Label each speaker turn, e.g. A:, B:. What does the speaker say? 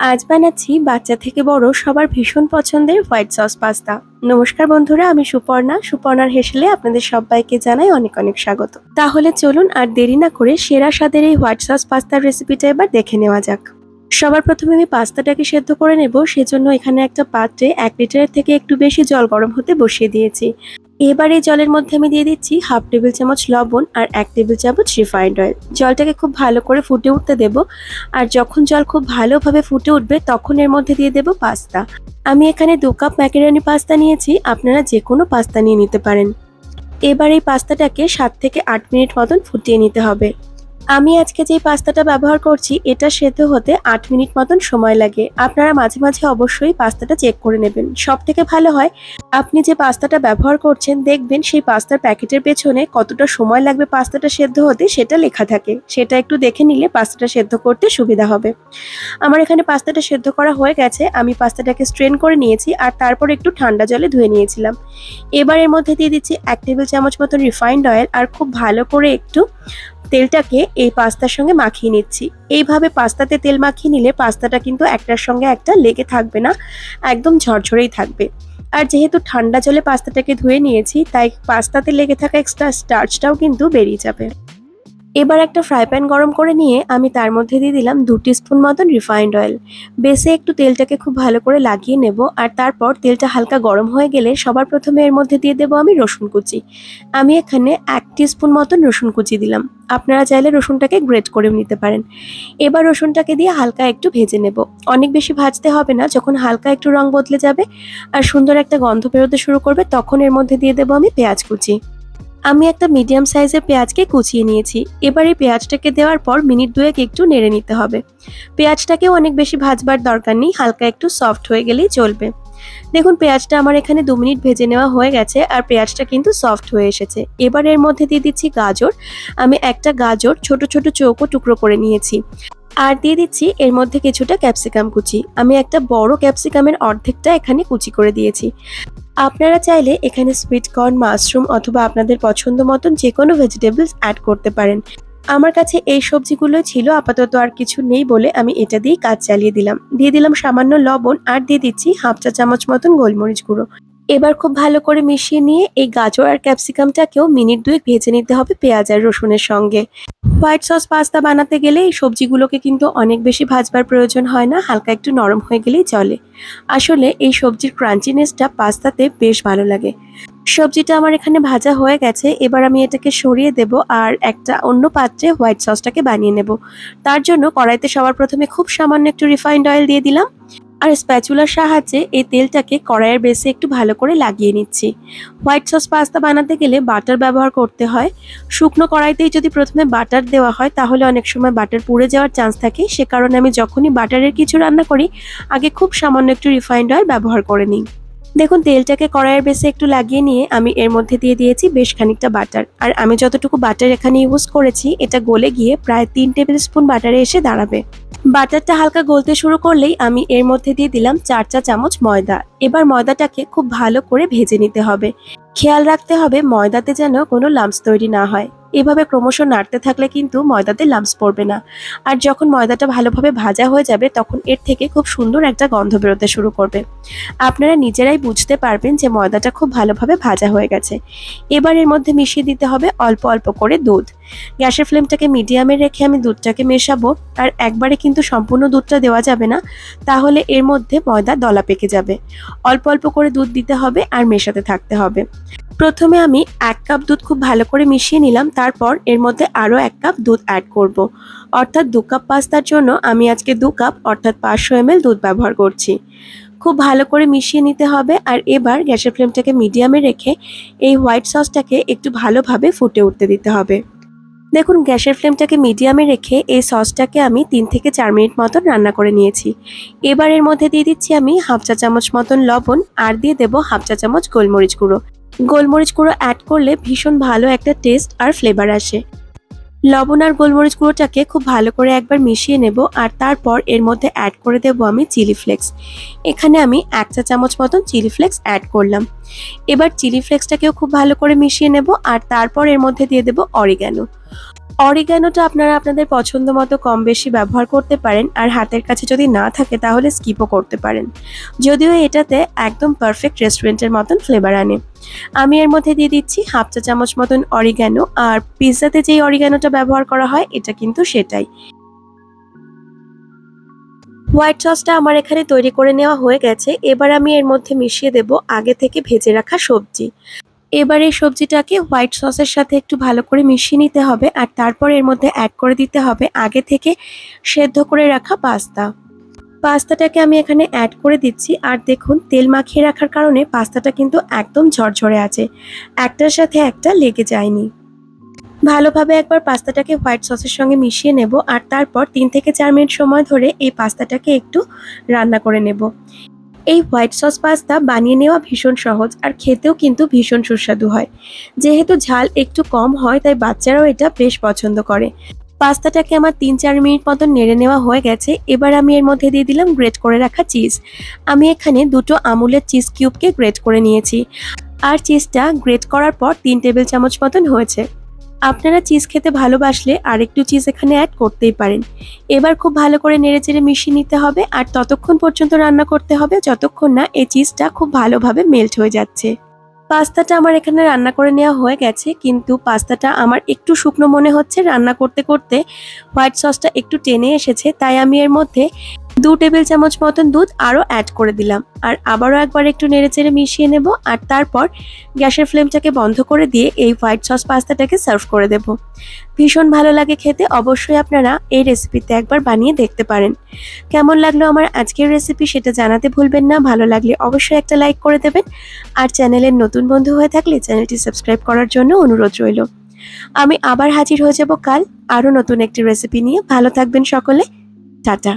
A: আজ বানাচ্ছি বাচ্চা থেকে বড় সবার ভীষণ পছন্দের হোয়াইট সস পাস্তা। নমস্কার বন্ধুরা, আমি সুপর্ণা। সুপর্ণার হেসেলে আপনাদের সবাইকে জানাই অনেক অনেক স্বাগত। তাহলে চলুন আর দেরি না করে সেরা স্বাদের এই হোয়াইট সস পাস্তার রেসিপিটা এবার দেখে নেওয়া যাক। সবার প্রথমে আমি পাস্তাটাকে সেদ্ধ করে নেব। সেজন্য এখানে একটা পাত্রে এক লিটারের থেকে একটু বেশি জল গরম হতে বসিয়ে দিয়েছি। এবার এই জলের মধ্যে আমি দিয়ে দিচ্ছি হাফ টেবিল চামচ লবণ আর এক টেবিল চামচ রিফাইন্ড অয়েল। জলটাকে খুব ভালো করে ফুটে উঠতে দেব। আর যখন জল খুব ভালোভাবে ফুটে উঠবে, তখন এর মধ্যে দিয়ে দেব পাস্তা। আমি এখানে দু কাপ ম্যাকেরানি পাস্তা নিয়েছি, আপনারা যে কোনো পাস্তা নিয়ে নিতে পারেন। এবার এই পাস্তাটাকে সাত থেকে আট মিনিট মতন ফুটিয়ে নিতে হবে। আমি আজকে যে পাস্তাটা ব্যবহার করছি, এটা সেদ্ধ হতে আট মিনিট মতন সময় লাগে। আপনারা মাঝে মাঝে অবশ্যই পাস্তাটা চেক করে নেবেন। সব থেকে ভালো হয়, আপনি যে পাস্তাটা ব্যবহার করছেন, দেখবেন সেই পাস্তার প্যাকেটের পেছনে কতটা সময় লাগবে পাস্তাটা সেদ্ধ হতে, সেটা লেখা থাকে। সেটা একটু দেখে নিলে পাস্তাটা সেদ্ধ করতে সুবিধা হবে। আমার এখানে পাস্তাটা সেদ্ধ করা হয়ে গেছে। আমি পাস্তাটাকে স্ট্রেন করে নিয়েছি আর তারপর একটু ঠান্ডা জলে ধুয়ে নিয়েছিলাম। এবার এর মধ্যে দিয়ে দিচ্ছি এক টেবিল চামচ মতন রিফাইন্ড অয়েল আর খুব ভালো করে একটু তেলটাকে এই পাস্তার সঙ্গে মাখিয়ে নিচ্ছি। এইভাবে পাস্তাতে তেল মাখিয়ে নিলে পাস্তাটা কিন্তু একটার সঙ্গে একটা লেগে থাকবে না, একদম ঝরঝরেই থাকবে। আর যেহেতু ঠান্ডা জলে পাস্তাটাকে ধুয়ে নিয়েছি, তাই পাস্তাতে লেগে থাকা এক্সট্রা স্টার্চটাও কিন্তু বেরিয়ে যাবে। এবার একটা ফ্রাই প্যান গরম করে নিয়ে আমি তার মধ্যে দিয়ে দিলাম দু স্পুন মতন রিফাইন্ড অয়েল বেসে একটু তেলটাকে খুব ভালো করে লাগিয়ে নেব আর তারপর তেলটা হালকা গরম হয়ে গেলে সবার প্রথমে এর মধ্যে দিয়ে দেবো আমি রসুন কুচি। আমি এখানে এক স্পুন মতন রসুন কুচি দিলাম। আপনারা চাইলে রসুনটাকে গ্রেট করে নিতে পারেন। এবার রসুনটাকে দিয়ে হালকা একটু ভেজে নেব। অনেক বেশি ভাজতে হবে না, যখন হালকা একটু রং বদলে যাবে আর সুন্দর একটা গন্ধ বেরোতে শুরু করবে, তখন এর মধ্যে দিয়ে দেবো আমি পেঁয়াজ কুচি। আমি একটা মিডিয়াম সাইজের পেঁয়াজকে কুচিয়ে নিয়েছি। এবার এই পেঁয়াজটাকে দেওয়ার পর মিনিট দুয়েক একটু নেড়ে নিতে হবে। পেঁয়াজটাকেও অনেক বেশি ভাজবার দরকার নেই, হালকা একটু সফট হয়ে গেলেই চলবে। দেখুন, পেঁয়াজটা আমার এখানে দু মিনিট ভেজে নেওয়া হয়ে গেছে আর পেঁয়াজটা কিন্তু সফট হয়ে এসেছে। এবার এর মধ্যে দিয়ে দিচ্ছি গাজর। আমি একটা গাজর ছোট ছোট চৌকো টুকরো করে নিয়েছি। আর দিয়ে দিচ্ছি এর মধ্যে কিছুটা ক্যাপসিকাম কুচি। আমি একটা বড় ক্যাপসিকামের অর্ধেকটা এখানে কুচি করে দিয়েছি। আপনারা চাইলে এখানে সুইট কর্ন মাশরুম অথবা আপনাদের পছন্দ মতন যে কোনো ভেজিটেবলস অ্যাড করতে পারেন। আমার কাছে এই সবজিগুলো ছিল, আপাতত আর কিছু নেই বলে আমি এটা দিয়েই কাজ চালিয়ে দিলাম। দিয়ে দিলাম সামান্য লবণ আর দিয়ে দিচ্ছি হাফ চা চামচ মতন গোলমরিচ গুঁড়ো। এবার খুব ভালো করে মিশিয়ে নিয়ে এই গাজর আর ক্যাপসিকামটাকেও মিনিট দুয়েক ভেজে নিতে হবে পেঁয়াজ আর রসুনের সঙ্গে। হোয়াইট সস পাস্তা বানাতে গেলে এই সবজিগুলোকে কিন্তু অনেক বেশি ভাজবার প্রয়োজন হয় না, হালকা একটু নরম হয়ে গেলেই চলে। আসলে এই সবজির ক্রাঞ্চিনেসটা পাস্তাতে বেশ ভালো লাগে। সবজিটা আমার এখানে ভাজা হয়ে গেছে, এবার আমি এটাকে সরিয়ে দেব আর একটা অন্য পাত্রে হোয়াইট সসটাকে বানিয়ে নেব। তার জন্য কড়াইতে সবার প্রথমে খুব সামান্য একটু রিফাইন্ড অয়েল দিয়ে দিলাম। আর স্প্যাচুলার সাহায্যে এই তেলটাকে কড়াইয়ের বেসে একটু ভালো করে লাগিয়ে নিচ্ছি। হোয়াইট সস পাস্তা বানাতে গেলে বাটার ব্যবহার করতে হয়। শুকনো কড়াইতেই যদি প্রথমে বাটার দেওয়া হয়, তাহলে অনেক সময় বাটার পুড়ে যাওয়ার চান্স থাকে। সে কারণে আমি যখনই বাটারের কিছু রান্না করি, আগে খুব সামান্য একটু রিফাইন্ড অয়েল ব্যবহার করে নিই। দেখুন, তেলটাকে কড়াইয়ের বেসে একটু লাগিয়ে নিয়ে আমি এর মধ্যে দিয়ে দিয়েছি বেশ খানিকটা বাটার। আর আমি যতটুকু বাটার এখানে ইউজ করেছি, এটা গলে গিয়ে প্রায় তিন টেবিল স্পুন বাটারে এসে দাঁড়াবে। বাটারটা হালকা গলতে শুরু করলেই আমি এর মধ্যে দিয়ে দিলাম চার চা চামচ ময়দা। এবার ময়দাটাকে খুব ভালো করে ভেজে নিতে হবে। খেয়াল রাখতে হবে ময়দাতে যেন কোনো লাম্পস তৈরি না হয়। এভাবে ক্রমশ নাড়তে থাকলে কিন্তু ময়দাতে লাম্পস পড়বে না। আর যখন ময়দাটা ভালোভাবে ভাজা হয়ে যাবে, তখন এর থেকে খুব সুন্দর একটা গন্ধ বেরোতে শুরু করবে। আপনারা নিজেরাই বুঝতে পারবেন যে ময়দাটা খুব ভালোভাবে ভাজা হয়ে গেছে। এবার এর মধ্যে মিশিয়ে দিতে হবে অল্প অল্প করে দুধ। গ্যাসের ফ্লেমটাকে মিডিয়ামে রেখে আমি দুধটাকে মেশাবো, আর একবারে কিন্তু সম্পূর্ণ দুধটা দেওয়া যাবে না, তাহলে এর মধ্যে ময়দা দলা পেকে যাবে। অল্প অল্প করে দুধ দিতে হবে আর মেশাতে থাকতে হবে। প্রথমে আমি এক কাপ দুধ খুব ভালো করে মিশিয়ে নিলাম, তারপর এর মধ্যে আরও এক কাপ দুধ অ্যাড করব। অর্থাৎ দু কাপ পাস্তার জন্য আমি আজকে দু কাপ, অর্থাৎ পাঁচশো এম দুধ ব্যবহার করছি। খুব ভালো করে মিশিয়ে নিতে হবে, আর এবার গ্যাসের ফ্লেমটাকে মিডিয়ামে রেখে এই হোয়াইট সসটাকে একটু ভালোভাবে ফুটে উঠতে দিতে হবে। দেখুন, গ্যাসের ফ্লেমটাকে মিডিয়ামে রেখে এই সসটাকে আমি তিন থেকে চার মিনিট মতন রান্না করে নিয়েছি। এবার এর মধ্যে দিয়ে দিচ্ছি আমি হাফ চা চামচ মতন লবণ আর দিয়ে দেব হাফ চা চামচ গোলমরিচ গুঁড়ো। গোলমরিচ গুঁড়ো অ্যাড করলে ভীষণ ভালো একটা টেস্ট আর ফ্লেভার আসে। লবণ আর গোলমরিচ গুঁড়োটাকে খুব ভালো করে একবার মিশিয়ে নেব আর তারপর এর মধ্যে অ্যাড করে দেব আমি চিলি ফ্লেক্স এখানে আমি এক চা চামচ মতন চিলি ফ্লেক্স অ্যাড করলাম। এবার চিলি ফ্লেক্সটাকেও খুব ভালো করে মিশিয়ে নেব আর তারপর এর মধ্যে দিয়ে দেব অরিগ্যানো অরিগ্যানোটা আপনারা আপনাদের পছন্দ মতো কম বেশি ব্যবহার করতে পারেন, আর হাতের কাছে যদি না থাকে তাহলে স্কিপও করতে পারেন। যদিও এটাতে একদম পারফেক্ট রেস্টুরেন্টের মতন ফ্লেভার আনে। আমি এর মধ্যে দিয়ে দিচ্ছি হাফ চা চামচ মতন অরিগ্যানো আর পিৎজাতে যেই অরিগ্যানোটা ব্যবহার করা হয়, এটা কিন্তু সেটাই। হোয়াইট সসটা আমার এখানে তৈরি করে নেওয়া হয়ে গেছে। এবার আমি এর মধ্যে মিশিয়ে দেব আগে থেকে ভেজে রাখা সবজি। এবার এই সবজিটাকে হোয়াইট সসের সাথে একটু ভালো করে মিশিয়ে নিতে হবে আর তারপর এর মধ্যে অ্যাড করে দিতে হবে আগে থেকে সেদ্ধ করে রাখা পাস্তা। পাস্তাটাকে আমি এখানে অ্যাড করে দিচ্ছি আর দেখুন তেল মাখিয়ে রাখার কারণে পাস্তাটা কিন্তু একদম ঝরঝরে আছে। একটার সাথে একটা লেগে যায়নি। ভালোভাবে একবার পাস্তাটাকে হোয়াইট সসের সঙ্গে মিশিয়ে নেব আর তারপর তিন থেকে চার মিনিট সময় ধরে এই পাস্তাটাকে একটু রান্না করে নেব। এই হোয়াইট সস পাস্তা বানিয়ে নেওয়া ভীষণ সহজ আর খেতেও কিন্তু ভীষণ সুস্বাদু হয়। যেহেতু ঝাল একটু কম হয়, তাই বাচ্চারাও এটা বেশ পছন্দ করে। পাস্তাটাকে আমার তিন চার মিনিট মতন নেড়ে নেওয়া হয়ে গেছে। এবার আমি এর মধ্যে দিয়ে দিলাম গ্রেট করে রাখা চিজ। আমি এখানে দুটো আমুলের চিজ কিউবকে গ্রেট করে নিয়েছি। আর চিজটা গ্রেট করার পর তিন টেবিল চামচ মতন হয়েছে। আপনারা চিজ খেতে ভালোবাসলে আর একটু চিজ এখানে অ্যাড করতেই পারেন। এবার খুব ভালো করে নেড়েচেড়ে মিশিয়ে নিতে হবে আর ততক্ষণ পর্যন্ত রান্না করতে হবে যতক্ষণ না এই চিজটা খুব ভালোভাবে মেল্ট হয়ে যাচ্ছে। পাস্তাটা আমার এখানে রান্না করে নেওয়া হয়ে গেছে, কিন্তু পাস্তাটা আমার একটু শুকনো মনে হচ্ছে। রান্না করতে করতে হোয়াইট সসটা একটু টেনে এসেছে, তাই আমি এর মধ্যে দু টেবিল চামচ মতন দুধ আরও অ্যাড করে দিলাম। আর আবারও একবার একটু নেড়েচেড়ে মিশিয়ে নেব আর তারপর গ্যাসের ফ্লেমটাকে বন্ধ করে দিয়ে এই হোয়াইট সস পাস্তাটাকে সার্ভ করে দেব। ভীষণ ভালো লাগে খেতে, অবশ্যই আপনারা এই রেসিপিতে একবার বানিয়ে দেখতে পারেন। কেমন লাগল আমার আজকের রেসিপি সেটা জানাতে ভুলবেন না, ভালো লাগলে অবশ্যই একটা লাইক করে দেবেন। আর চ্যানেলের নতুন বন্ধু হয়ে থাকলে চ্যানেলটি সাবস্ক্রাইব করার জন্য অনুরোধ রইল। আমি আবার হাজির হয়ে যাব কাল আরও নতুন একটি রেসিপি নিয়ে। ভালো থাকবেন সকলে। টাটা।